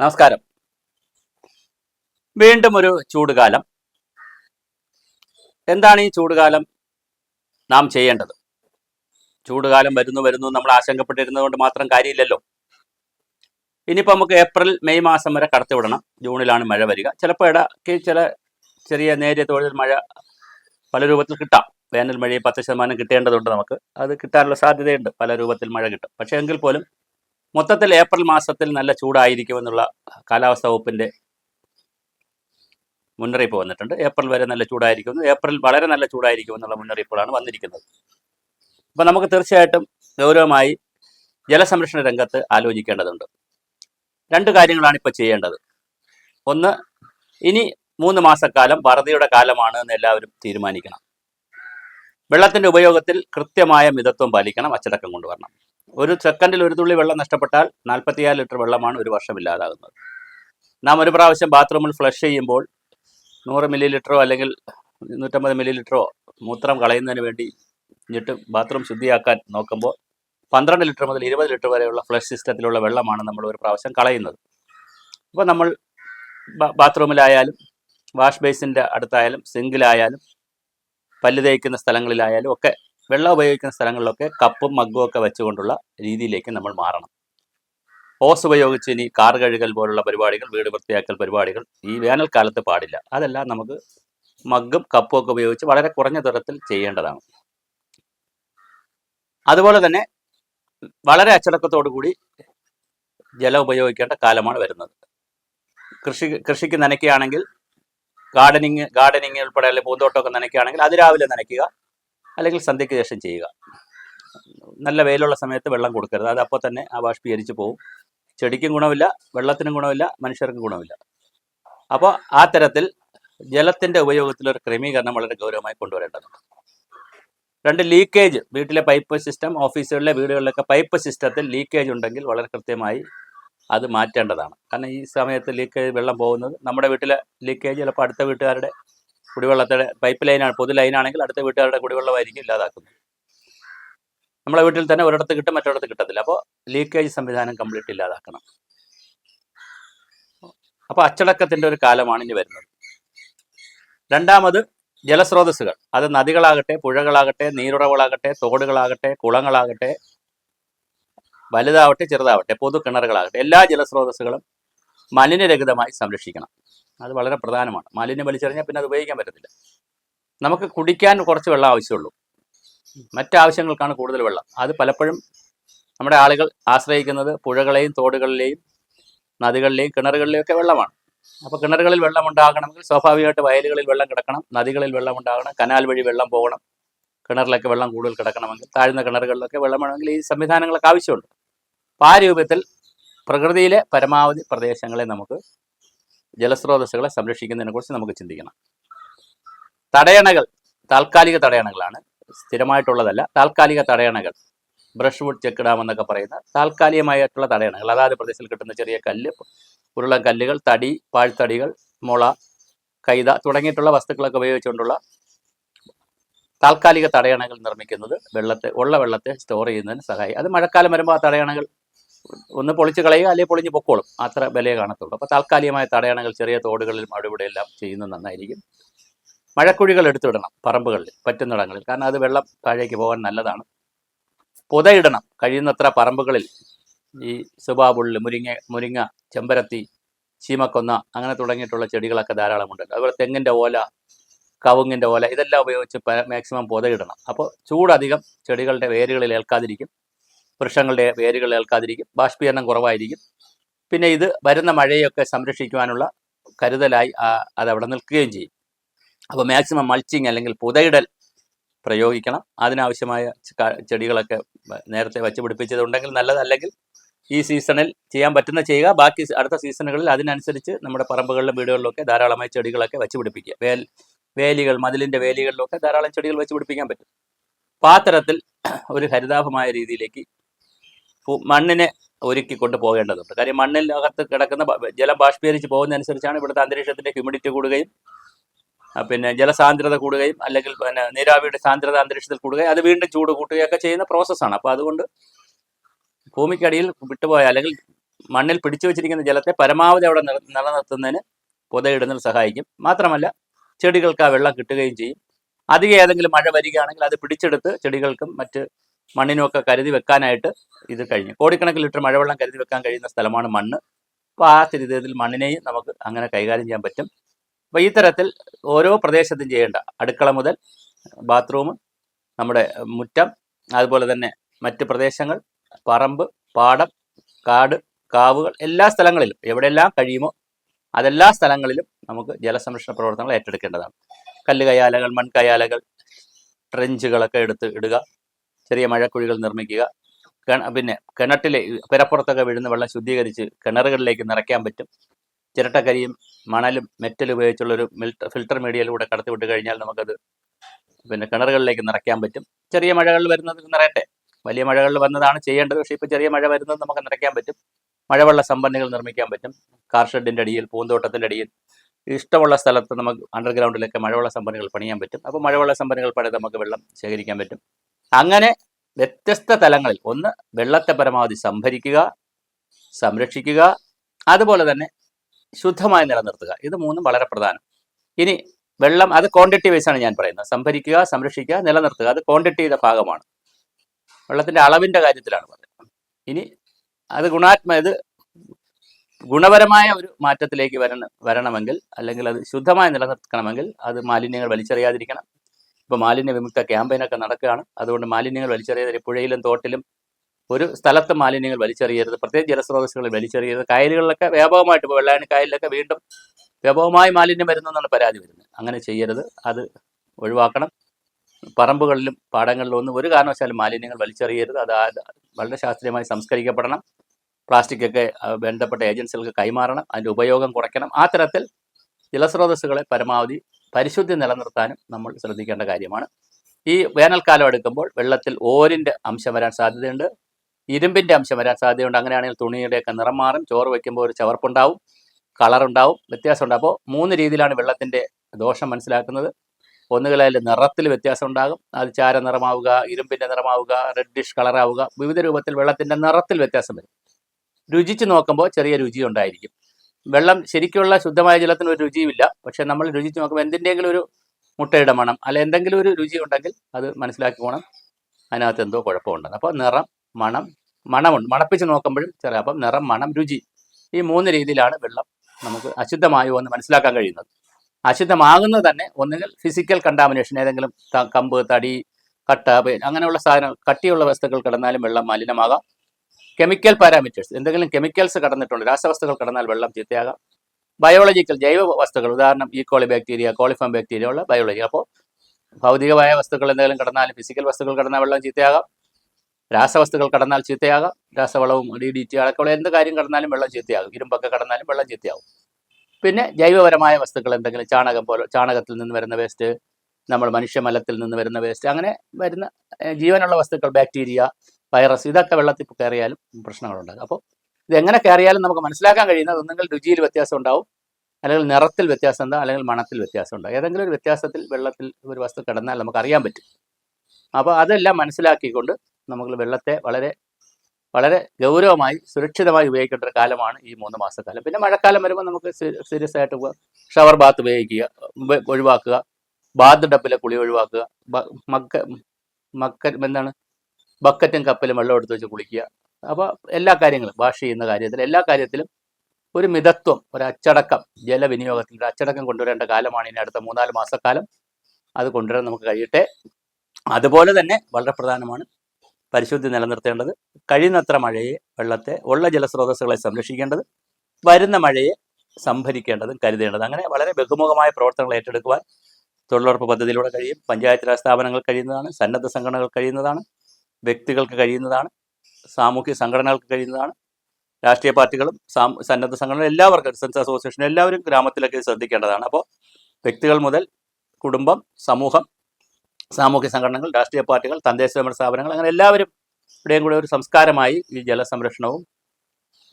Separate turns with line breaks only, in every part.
നമസ്കാരം. വീണ്ടും ഒരു ചൂടുകാലം. എന്താണ് ഈ ചൂടുകാലം? നാം ചെയ്യേണ്ടത്. ചൂടുകാലം വരുന്നു വരുന്നു നമ്മൾ ആശങ്കപ്പെട്ടിരുന്നത് കൊണ്ട് മാത്രം കാര്യമില്ലല്ലോ. ഇനിയിപ്പോൾ നമുക്ക് ഏപ്രിൽ മെയ് മാസം വരെ കടത്തിവിടണം ജൂണിലാണ് മഴ വരിക. ചിലപ്പോൾ ഇടയ്ക്ക് ചില ചെറിയ നേരിയ തോതിൽ മഴ പല രൂപത്തിൽ കിട്ടാം. വേനൽ മഴയും പത്ത് ശതമാനം കിട്ടേണ്ടതുണ്ട് നമുക്ക്. അത് കിട്ടാനുള്ള സാധ്യതയുണ്ട്. പല രൂപത്തിൽ മഴ കിട്ടും. പക്ഷേ എങ്കിൽ പോലും മൊത്തത്തിൽ ഏപ്രിൽ മാസത്തിൽ നല്ല ചൂടായിരിക്കുമെന്നുള്ള കാലാവസ്ഥാ വകുപ്പിന്റെ മുന്നറിയിപ്പ് വന്നിട്ടുണ്ട്. ഏപ്രിൽ വരെ നല്ല ചൂടായിരിക്കും ഏപ്രിൽ വളരെ നല്ല ചൂടായിരിക്കുമെന്നുള്ള മുന്നറിയിപ്പുകളാണ് വന്നിരിക്കുന്നത്. അപ്പോൾ നമുക്ക് തീർച്ചയായിട്ടും ഗൗരവമായി ജലസംരക്ഷണ രംഗത്ത് ആലോചിക്കേണ്ടതുണ്ട്. രണ്ട് കാര്യങ്ങളാണ് ഇപ്പോൾ ചെയ്യേണ്ടത്. ഒന്ന് ഇനി മൂന്ന് മാസക്കാലം വറുതിയുടെ കാലമാണ് എന്ന് എല്ലാവരും തീരുമാനിക്കണം. വെള്ളത്തിന്റെ ഉപയോഗത്തിൽ കൃത്യമായ മിതത്വം പാലിക്കണം അച്ചടക്കം കൊണ്ടുവരണം. ഒരു സെക്കൻഡിൽ ഒരു തുള്ളി വെള്ളം നഷ്ടപ്പെട്ടാൽ നാൽപ്പത്തിയാറ് ലിറ്റർ വെള്ളമാണ് ഒരു വർഷം ഇല്ലാതാകുന്നത്. നാം ഒരു പ്രാവശ്യം ബാത്റൂമിൽ ഫ്ലഷ് ചെയ്യുമ്പോൾ നൂറ് മില്ലി ലിറ്ററോ അല്ലെങ്കിൽ നൂറ്റമ്പത് മില്ലി ലിറ്ററോ മൂത്രം കളയുന്നതിന് വേണ്ടി എന്നിട്ട് ബാത്റൂം ശുദ്ധിയാക്കാൻ നോക്കുമ്പോൾ പന്ത്രണ്ട് ലിറ്റർ മുതൽ ഇരുപത് ലിറ്റർ വരെയുള്ള ഫ്ലഷ് സിസ്റ്റത്തിലുള്ള വെള്ളമാണ് നമ്മൾ ഒരു പ്രാവശ്യം കളയുന്നത്. അപ്പോൾ നമ്മൾ ബാത്റൂമിലായാലും വാഷ് ബേസിന്റെ അടുത്തായാലും സിങ്കിലായാലും പല്ല് തേക്കുന്ന സ്ഥലങ്ങളിലായാലും ഒക്കെ വെള്ളം ഉപയോഗിക്കുന്ന സ്ഥലങ്ങളിലൊക്കെ കപ്പും മഗ്ഗും ഒക്കെ വെച്ചുകൊണ്ടുള്ള രീതിയിലേക്ക് നമ്മൾ മാറണം. ഓസ് ഉപയോഗിച്ച് ഇനി കാർ കഴുകൽ പോലുള്ള പരിപാടികൾ വീട് വൃത്തിയാക്കൽ പരിപാടികൾ ഈ വേനൽക്കാലത്ത് പാടില്ല. അതെല്ലാം നമുക്ക് മഗ്ഗും കപ്പും ഒക്കെ ഉപയോഗിച്ച് വളരെ കുറഞ്ഞ തരത്തിൽ ചെയ്യേണ്ടതാണ്. അതുപോലെ തന്നെ വളരെ അച്ചടക്കത്തോടു കൂടി ജലം ഉപയോഗിക്കേണ്ട കാലമാണ് വരുന്നത്. കൃഷി കൃഷിക്ക് നനയ്ക്കുകയാണെങ്കിൽ ഗാർഡനിങ് ഗാർഡനിങ് ഉൾപ്പെടെ അല്ലെങ്കിൽ പൂന്തോട്ടമൊക്കെ നനയ്ക്കുകയാണെങ്കിൽ അതിരാവിലെ നനയ്ക്കുക. അല്ലെങ്കിൽ സന്ധ്യയ്ക്ക് ശേഷം ചെയ്യുക. നല്ല വെയിലുള്ള സമയത്ത് വെള്ളം കൊടുക്കരുത്. അത് അപ്പോൾ തന്നെ ആ ബാഷ്പീകരിച്ച് പോകും ചെടിക്കും ഗുണമില്ല വെള്ളത്തിനും ഗുണമില്ല മനുഷ്യർക്കും ഗുണമില്ല. അപ്പോൾ ആ തരത്തിൽ ജലത്തിന്റെ ഉപയോഗത്തിലൊരു ക്രമീകരണം വളരെ ഗൗരവമായി കൊണ്ടുവരേണ്ടതുണ്ട്. രണ്ട് ലീക്കേജ്. വീട്ടിലെ പൈപ്പ് സിസ്റ്റം ഓഫീസുകളിലെ വീടുകളിലൊക്കെ പൈപ്പ് സിസ്റ്റത്തിൽ ലീക്കേജ് ഉണ്ടെങ്കിൽ വളരെ കൃത്യമായി അത് മാറ്റേണ്ടതാണ്. കാരണം ഈ സമയത്ത് ലീക്കേജ് വെള്ളം പോകുന്നത് നമ്മുടെ വീട്ടിലെ ലീക്കേജ് ചിലപ്പോൾ അടുത്ത വീട്ടുകാരുടെ കുടിവെള്ളത്തിന്റെ പൈപ്പ് ലൈനാണ് പൊതു ലൈനാണെങ്കിൽ അടുത്ത വീട്ടുകാരുടെ കുടിവെള്ളമായിരിക്കും ഇല്ലാതാക്കുന്നത്. നമ്മളെ വീട്ടിൽ തന്നെ ഒരിടത്ത് കിട്ടും മറ്റൊരിടത്ത് കിട്ടത്തില്ല. അപ്പോൾ ലീക്കേജ് സംവിധാനം കംപ്ലീറ്റ് ഇല്ലാതാക്കണം. അപ്പോൾ അച്ചടക്കത്തിന്റെ ഒരു കാലമാണ് ഇനി വരുന്നത്. രണ്ടാമത് ജലസ്രോതസ്സുകൾ. അത് നദികളാകട്ടെ പുഴകളാകട്ടെ നീരുറവുകളാകട്ടെ തോടുകളാകട്ടെ കുളങ്ങളാകട്ടെ വലുതാവട്ടെ ചെറുതാവട്ടെ പൊതു കിണറുകളാകട്ടെ എല്ലാ ജലസ്രോതസ്സുകളും മലിനരഹിതമായി സംരക്ഷിക്കണം. അത് വളരെ പ്രധാനമാണ്. മാലിന്യം വലിച്ചെറിഞ്ഞാൽ പിന്നെ അത് ഉപയോഗിക്കാൻ പറ്റത്തില്ല. നമുക്ക് കുടിക്കാൻ കുറച്ച് വെള്ളം ആവശ്യമുള്ളൂ. മറ്റാവശ്യങ്ങൾക്കാണ് കൂടുതൽ വെള്ളം. അത് പലപ്പോഴും നമ്മുടെ ആളുകൾ ആശ്രയിക്കുന്നത് പുഴകളെയും തോടുകളിലെയും നദികളിലെയും കിണറുകളിലെയും ഒക്കെ വെള്ളമാണ്. അപ്പോൾ കിണറുകളിൽ വെള്ളം ഉണ്ടാകണമെങ്കിൽ സ്വാഭാവികമായിട്ട് വയലുകളിൽ വെള്ളം കിടക്കണം നദികളിൽ വെള്ളം ഉണ്ടാകണം കനാൽ വഴി വെള്ളം പോകണം കിണറിലൊക്കെ വെള്ളം കൂടുതൽ കിടക്കണമെങ്കിൽ താഴ്ന്ന കിണറുകളിലൊക്കെ വെള്ളം വേണമെങ്കിൽ ഈ സംവിധാനങ്ങളൊക്കെ ആവശ്യമുണ്ട്. അപ്പോൾ ആ രൂപത്തിൽ പ്രകൃതിയിലെ പരമാവധി പ്രദേശങ്ങളെ നമുക്ക് ജലസ്രോതസ്സുകളെ സംരക്ഷിക്കുന്നതിനെ കുറിച്ച് നമുക്ക് ചിന്തിക്കണം. തടയണകൾ താൽക്കാലിക തടയണകളാണ്. സ്ഥിരമായിട്ടുള്ളതല്ല താൽക്കാലിക തടയണകൾ. ബ്രഷ് വുഡ് ചെക്ക് ഡാം എന്നൊക്കെ പറയുന്ന താൽക്കാലികമായിട്ടുള്ള തടയണകൾ. അതാത് പ്രദേശത്തിൽ കിട്ടുന്ന ചെറിയ കല്ല് ഉരുളൻ കല്ലുകൾ തടി പാഴ്ത്തടികൾ മുള കൈത തുടങ്ങിയിട്ടുള്ള വസ്തുക്കളൊക്കെ ഉപയോഗിച്ചുകൊണ്ടുള്ള താൽക്കാലിക തടയണകൾ നിർമ്മിക്കുന്നത് വെള്ളത്തെ ഉള്ള വെള്ളത്തെ സ്റ്റോർ ചെയ്യുന്നതിന് സഹായിക്കും അത് മഴക്കാലം വരുമ്പോൾ ആ തടയണകൾ ഒന്ന് പൊളിച്ച് കളയുക അല്ലെങ്കിൽ പൊളിഞ്ഞ് പൊക്കോളും. അത്ര വിലയെ കാണത്തുള്ളൂ. അപ്പോൾ താൽക്കാലികമായ തടയണകൾ ചെറിയ തോടുകളിലും അവിടെ എല്ലാം ചെയ്യുന്നത് നന്നായിരിക്കും. മഴക്കുഴികൾ എടുത്തിടണം പറമ്പുകളിൽ പറ്റുന്നിടങ്ങളിൽ. കാരണം അത് വെള്ളം താഴേക്ക് പോകാൻ നല്ലതാണ്. പുതയിടണം കഴിയുന്നത്ര പറമ്പുകളിൽ. ഈ സുബാബുള്ളി മുരിങ്ങ മുരിങ്ങ ചെമ്പരത്തി ചീമക്കൊന്ന അങ്ങനെ തുടങ്ങിയിട്ടുള്ള ചെടികളൊക്കെ ധാരാളമുണ്ട് അതുപോലെ തെങ്ങിന്റെ ഓല കവുങ്ങിന്റെ ഓല ഇതെല്ലാം ഉപയോഗിച്ച് മാക്സിമം പുതയിടണം. അപ്പോൾ ചൂടധികം ചെടികളുടെ വേരുകളിൽ ഏൽക്കാതിരിക്കും. വൃക്ഷങ്ങളുടെ വേരുകൾ ഏൽക്കാതിരിക്കും ബാഷ്പീകരണം കുറവായിരിക്കും. പിന്നെ ഇത് വരുന്ന മഴയൊക്കെ സംരക്ഷിക്കുവാനുള്ള കരുതലായി അതവിടെ നിൽക്കുകയും ചെയ്യും. അപ്പോൾ മാക്സിമം മൾച്ചിങ് അല്ലെങ്കിൽ പുതയിടൽ പ്രയോഗിക്കണം. അതിനാവശ്യമായ ചെടികളൊക്കെ നേരത്തെ വച്ച് പിടിപ്പിച്ചതുണ്ടെങ്കിൽ നല്ലതല്ലെങ്കിൽ ഈ സീസണിൽ ചെയ്യാൻ പറ്റുന്ന ചെയ്യുക. ബാക്കി അടുത്ത സീസണുകളിൽ അതിനനുസരിച്ച് നമ്മുടെ പറമ്പുകളിലും വീടുകളിലൊക്കെ ധാരാളമായി ചെടികളൊക്കെ വെച്ച് പിടിപ്പിക്കുക. വേൽ വേലികൾ മതിലിന്റെ വേലികളിലൊക്കെ ധാരാളം ചെടികൾ വെച്ച് പിടിപ്പിക്കാൻ പറ്റും. അപ്പോൾ ആ തരത്തിൽ ഒരു ഹരിതാഭമായ രീതിയിലേക്ക് മണ്ണിനെ ഒരുക്കി കൊണ്ട് പോകേണ്ടതുണ്ട് കാര്യം മണ്ണിനകത്ത് കിടക്കുന്ന ബ- ജലം ബാഷ്പീകരിച്ച് പോകുന്നതനുസരിച്ചാണ് ഇവിടുത്തെ അന്തരീക്ഷത്തിന്റെ ഹ്യൂമിഡിറ്റി കൂടുകയും പിന്നെ ജലസാന്ദ്രത കൂടുകയും അല്ലെങ്കിൽ പിന്നെ നീരാവിയുടെ സാന്ദ്രത അന്തരീക്ഷത്തിൽ കൂടുകയും അത് വീണ്ടും ചൂട് കൂട്ടുകയൊക്കെ ചെയ്യുന്ന പ്രോസസ്സാണ് അപ്പോൾ അതുകൊണ്ട് ഭൂമിക്കടിയിൽ വിട്ടുപോയ അല്ലെങ്കിൽ മണ്ണിൽ പിടിച്ചു വെച്ചിരിക്കുന്ന ജലത്തെ പരമാവധി അവിടെ നില- നിലനിർത്തുന്നതിന് പുതയിടുന്നതിൽ സഹായിക്കും. മാത്രമല്ല ചെടികൾക്ക് ആ വെള്ളം കിട്ടുകയും ചെയ്യും. അധികം ഏതെങ്കിലും മഴ വരികയാണെങ്കിൽ അത് പിടിച്ചെടുത്ത് ചെടികൾക്കും മറ്റ് മണ്ണിനുമൊക്കെ കരുതി വെക്കാനായിട്ട് ഇത് കഴിഞ്ഞു. കോടിക്കണക്കിന് ലിറ്റർ മഴവെള്ളം കരുതി വെക്കാൻ കഴിയുന്ന സ്ഥലമാണ് മണ്ണ്. അപ്പോൾ ആ സ്ഥിതിയിൽ മണ്ണിനെയും നമുക്ക് അങ്ങനെ കൈകാര്യം ചെയ്യാൻ പറ്റും. അപ്പോൾ ഈ തരത്തിൽ ഓരോ പ്രദേശത്തും ചെയ്യേണ്ട. അടുക്കള മുതൽ ബാത്റൂം നമ്മുടെ മുറ്റം അതുപോലെ തന്നെ മറ്റ് പ്രദേശങ്ങൾ പറമ്പ് പാടം കാട് കാവുകൾ എല്ലാ സ്ഥലങ്ങളിലും എവിടെയെല്ലാം കഴിയുമോ അതെല്ലാ സ്ഥലങ്ങളിലും നമുക്ക് ജലസംരക്ഷണ പ്രവർത്തനങ്ങൾ ഏറ്റെടുക്കേണ്ടതാണ്. കല്ല് മൺകയാലകൾ ട്രെഞ്ചുകളൊക്കെ എടുത്ത് ഇടുക. ചെറിയ മഴക്കുഴികൾ നിർമ്മിക്കുക. പിന്നെ കിണറ്റിലെ ഈ പുരപ്പുറത്തൊക്കെ വീഴുന്ന വെള്ളം ശുദ്ധീകരിച്ച് കിണറുകളിലേക്ക് നിറയ്ക്കാൻ പറ്റും. ചിരട്ടക്കരിയും മണലും മെറ്റലും ഉപയോഗിച്ചുള്ളൊരു ഒരു ഫിൽട്ടർ മീഡിയയിലൂടെ കടത്തിവിട്ട് കഴിഞ്ഞാൽ നമുക്കത് പിന്നെ കിണറുകളിലേക്ക് നിറയ്ക്കാൻ പറ്റും. ചെറിയ മഴകളിൽ വരുന്നത് നിറയട്ടെ. വലിയ മഴകളിൽ വന്നതാണ് ചെയ്യേണ്ടത്. പക്ഷേ ഇപ്പോൾ ചെറിയ മഴ വരുന്നത് നമുക്ക് നിറയ്ക്കാൻ പറ്റും. മഴവെള്ള സംഭരണികൾ നിർമ്മിക്കാൻ പറ്റും. കാർഷെഡിന്റെ അടിയിൽ പൂന്തോട്ടത്തിന്റെ അടിയിൽ ഇഷ്ടമുള്ള സ്ഥലത്ത് നമുക്ക് അണ്ടർഗ്രൗണ്ടിലൊക്കെ മഴവെള്ള സംഭരണികൾ പണിയാൻ പറ്റും. അപ്പോൾ മഴവെള്ള സംഭരണികൾ പണിത് നമുക്ക് വെള്ളം ശേഖരിക്കാൻ പറ്റും. അങ്ങനെ വ്യത്യസ്ത തലങ്ങളിൽ ഒന്ന് വെള്ളത്തെ പരമാവധി സംഭരിക്കുക സംരക്ഷിക്കുക അതുപോലെ തന്നെ ശുദ്ധമായി നിലനിർത്തുക. ഇത് മൂന്നും വളരെ പ്രധാനം. ഇനി വെള്ളം അത് ക്വാണ്ടിറ്റി വൈസ് ആണ് ഞാൻ പറയുന്നത്. സംഭരിക്കുക സംരക്ഷിക്കുക നിലനിർത്തുക അത് ക്വാണ്ടിറ്റിയുടെ ഭാഗമാണ്. വെള്ളത്തിന്റെ അളവിന്റെ കാര്യത്തിലാണ് പറയുന്നത് ഇനി അത് ഗുണാത്മ ഇത് ഗുണപരമായ ഒരു മാറ്റത്തിലേക്ക് വരണം വരണമെങ്കിൽ അല്ലെങ്കിൽ അത് ശുദ്ധമായി നിലനിർത്തണമെങ്കിൽ അത് മാലിന്യങ്ങൾ വലിച്ചെറിയാതിരിക്കണം. ഇപ്പോൾ മാലിന്യ വിമുക്ത ക്യാമ്പയിനൊക്കെ നടക്കുകയാണ്. അതുകൊണ്ട് മാലിന്യങ്ങൾ വലിച്ചെറിയാതെ പുഴയിലും തോട്ടിലും ഒരു സ്ഥലത്ത് മാലിന്യങ്ങൾ വലിച്ചെറിയരുത്. പ്രത്യേകിച്ച് ജലസ്രോതസ്സുകളിൽ വലിച്ചെറിയരുത്. കായലുകളിലൊക്കെ വ്യാപകമായിട്ട് ഇപ്പോൾ വെള്ളായണി കായലിലൊക്കെ വീണ്ടും വ്യാപകമായി മാലിന്യം വരുന്നെന്നാണ് പരാതി വരുന്നത്. അങ്ങനെ ചെയ്യരുത്. അത് ഒഴിവാക്കണം. പറമ്പുകളിലും പാടങ്ങളിലും ഒന്നും ഒരു കാരണവശാലും മാലിന്യങ്ങൾ വലിച്ചെറിയരുത്. അത് വളരെ ശാസ്ത്രീയമായി സംസ്കരിക്കപ്പെടണം. പ്ലാസ്റ്റിക് ഒക്കെ ആ, ബന്ധപ്പെട്ട ഏജൻസികൾക്ക് കൈമാറണം. അതിന്റെ ഉപയോഗം കുറയ്ക്കണം. ആ തരത്തിൽ ജലസ്രോതസ്സുകളെ പരമാവധി പരിശുദ്ധി നിലനിർത്താനും നമ്മൾ ശ്രദ്ധിക്കേണ്ട കാര്യമാണ്. ഈ വേനൽക്കാലം എടുക്കുമ്പോൾ വെള്ളത്തിൽ ഓരിന്റെ അംശം വരാൻ സാധ്യതയുണ്ട്. ഇരുമ്പിന്റെ അംശം വരാൻ സാധ്യതയുണ്ട്. അങ്ങനെയാണെങ്കിൽ തുണിയുടെയൊക്കെ നിറം മാറും. ചോറ് വയ്ക്കുമ്പോൾ ഒരു ചവർപ്പുണ്ടാവും. കളറുണ്ടാവും വ്യത്യാസമുണ്ട്. അപ്പോൾ മൂന്ന് രീതിയിലാണ് വെള്ളത്തിന്റെ ദോഷം മനസ്സിലാക്കുന്നത്. ഒന്നുകിൽ നിറത്തിൽ വ്യത്യാസം ഉണ്ടാകും. അത് ചാര നിറമാവുക ഇരുമ്പിന്റെ നിറമാവുക റെഡിഷ് കളറാവുക വിവിധ രൂപത്തിൽ വെള്ളത്തിന്റെ നിറത്തിൽ വ്യത്യാസം വരും. രുചിച്ച് നോക്കുമ്പോൾ ചെറിയ രുചി ഉണ്ടായിരിക്കും. വെള്ളം ശരിക്കുള്ള ശുദ്ധമായ ജലത്തിന് ഒരു രുചിയുമില്ല. പക്ഷെ നമ്മൾ രുചിച്ച് നോക്കുമ്പോൾ എന്തിന്റെങ്കിലും ഒരു മുട്ടയുടെ മണം അല്ല എന്തെങ്കിലും ഒരു രുചി ഉണ്ടെങ്കിൽ അത് മനസ്സിലാക്കി പോകണം അതിനകത്ത് എന്തോ കുഴപ്പമുണ്ട് അപ്പോൾ നിറം മണം മണമുണ്ട്. മണപ്പിച്ച് നോക്കുമ്പോഴും ചെറിയ അപ്പം നിറം മണം രുചി ഈ മൂന്ന് രീതിയിലാണ് വെള്ളം നമുക്ക് അശുദ്ധമായോ എന്ന് മനസ്സിലാക്കാൻ കഴിയുന്നത്. അശുദ്ധമാകുന്നത് തന്നെ ഒന്നുകിൽ ഫിസിക്കൽ കണ്ടാമിനേഷൻ ഏതെങ്കിലും കമ്പ് തടി കട്ട അങ്ങനെയുള്ള സാധനം കട്ടിയുള്ള വസ്തുക്കൾ കിടന്നാലും വെള്ളം മലിനമാകാം. കെമിക്കൽ പാരാമീറ്റേഴ്സ് എന്തെങ്കിലും കെമിക്കൽസ് കടന്നിട്ടുണ്ട്. രാസവസ്തുക്കൾ കടന്നാൽ വെള്ളം ചീത്തയാകാം ബയോളജിക്കൽ ജൈവ വസ്തുക്കൾ. ഉദാഹരണം E coli bacteria coliform bacteria ഉള്ള ബയോളജി അപ്പോൾ ഭൗതികമായ വസ്തുക്കൾ എന്തെങ്കിലും കടന്നാൽ ഫിസിക്കൽ വസ്തുക്കൾ കടന്നാൽ വെള്ളം ചീത്തയാകാം. രാസവസ്തുക്കൾ കടന്നാൽ ചീത്തയാകാം. രാസവളവും ഡി ഡി ടി അടക്കമുള്ള എന്ത് കാര്യം കടന്നാലും വെള്ളം ചീത്തയാകും. ഇരുമ്പൊക്കെ കടന്നാലും വെള്ളം ചീത്തയാകും. പിന്നെ ജൈവപരമായ വസ്തുക്കൾ എന്തെങ്കിലും ചാണകം പോലെ ചാണകത്തിൽ നിന്ന് വരുന്ന വേസ്റ്റ് നമ്മൾ മനുഷ്യമലത്തിൽ നിന്ന് വരുന്ന വേസ്റ്റ് അങ്ങനെ വരുന്ന ജീവനുള്ള വസ്തുക്കൾ ബാക്ടീരിയ വൈറസ് ഇതൊക്കെ വെള്ളത്തിൽ കയറിയാലും പ്രശ്നങ്ങളുണ്ടാകും. അപ്പോൾ ഇത് എങ്ങനെ കയറിയാലും നമുക്ക് മനസ്സിലാക്കാൻ കഴിയുന്നത് ഒന്നെങ്കിൽ രുചിയിൽ വ്യത്യാസം ഉണ്ടാവും അല്ലെങ്കിൽ നിറത്തിൽ വ്യത്യാസം ഉണ്ടാവും അല്ലെങ്കിൽ മണത്തിൽ വ്യത്യാസം ഉണ്ടാവും. ഏതെങ്കിലും ഒരു വ്യത്യാസത്തിൽ വെള്ളത്തിൽ ഒരു വസ്തു കിടന്നാൽ നമുക്ക് അറിയാൻ പറ്റും. അപ്പോൾ അതെല്ലാം മനസ്സിലാക്കിക്കൊണ്ട് നമുക്ക് വെള്ളത്തെ വളരെ വളരെ ഗൗരവമായി സുരക്ഷിതമായി ഉപയോഗിക്കേണ്ട ഒരു കാലമാണ് ഈ മൂന്ന് മാസക്കാലം. പിന്നെ മഴക്കാലം വരുമ്പോൾ നമുക്ക് സീരിയസ് ആയിട്ട് ഷവർ ബാത്ത് ഉപയോഗിക്കുക ഉപ- ഒഴിവാക്കുക ബാത്ത് ഡപ്പിലെ കുളി ഒഴിവാക്കുക മക്ക മക്ക എന്താണ് ബക്കറ്റും കപ്പലും വെള്ളം എടുത്ത് വെച്ച് കുളിക്കുക. അപ്പോൾ എല്ലാ കാര്യങ്ങളും വാഷ് ചെയ്യുന്ന കാര്യത്തിൽ എല്ലാ കാര്യത്തിലും ഒരു മിതത്വം ഒരു അച്ചടക്കം ജലവിനിയോഗത്തിൽ ഒരു അച്ചടക്കം കൊണ്ടുവരേണ്ട കാലമാണ് ഇനി അടുത്ത മൂന്നാൽ മാസക്കാലം. അത് കൊണ്ടുവരാൻ നമുക്ക് കഴിയട്ടെ. അതുപോലെ തന്നെ വളരെ പ്രധാനമാണ് പരിശുദ്ധി നിലനിർത്തേണ്ടത്. കഴിയുന്നത്ര മഴയെ വെള്ളത്തെ ഉള്ള ജലസ്രോതസ്സുകളെ സംരക്ഷിക്കേണ്ടത് വരുന്ന മഴയെ സംഭരിക്കേണ്ടതും കരുതേണ്ടത്. അങ്ങനെ വളരെ ബഹുമുഖമായ പ്രവർത്തനങ്ങൾ ഏറ്റെടുക്കുവാൻ തൊഴിലുറപ്പ് പദ്ധതിയിലൂടെ കഴിയും. പഞ്ചായത്ത് രാജ് സ്ഥാപനങ്ങൾ കഴിയുന്നതാണ് സന്നദ്ധ സംഘടനകൾ കഴിയുന്നതാണ്. വ്യക്തികൾക്ക് കഴിയുന്നതാണ് സാമൂഹ്യ സംഘടനകൾക്ക് കഴിയുന്നതാണ് രാഷ്ട്രീയ പാർട്ടികളും സന്നദ്ധ സംഘടനകളും എല്ലാവർക്കും സെൻസ് അസോസിയേഷൻ എല്ലാവരും ഗ്രാമത്തിലൊക്കെ ശ്രദ്ധിക്കേണ്ടതാണ്. അപ്പോൾ വ്യക്തികൾ മുതൽ കുടുംബം സമൂഹം സാമൂഹ്യ സംഘടനകൾ രാഷ്ട്രീയ പാർട്ടികൾ തദ്ദേശ ഭരണ സ്ഥാപനങ്ങൾ അങ്ങനെ എല്ലാവരും ഇവിടെയും കൂടെ ഒരു സംസ്കാരമായി ഈ ജലസംരക്ഷണവും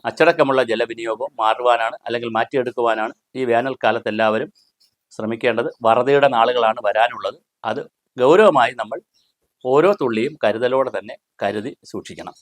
അച്ചടക്കമുള്ള ജലവിനിയോഗവും മാറുവാനാണ് അല്ലെങ്കിൽ മാറ്റിയെടുക്കുവാനാണ് ഈ വേനൽക്കാലത്ത് എല്ലാവരും ശ്രമിക്കേണ്ടത്. വറുതിയുടെ നാളുകളാണ് വരാനുള്ളത്. അത് ഗൗരവമായി നമ്മൾ ഓരോ തുള്ളിയും കരുതലോടെ തന്നെ കരുതി സൂക്ഷിക്കണം.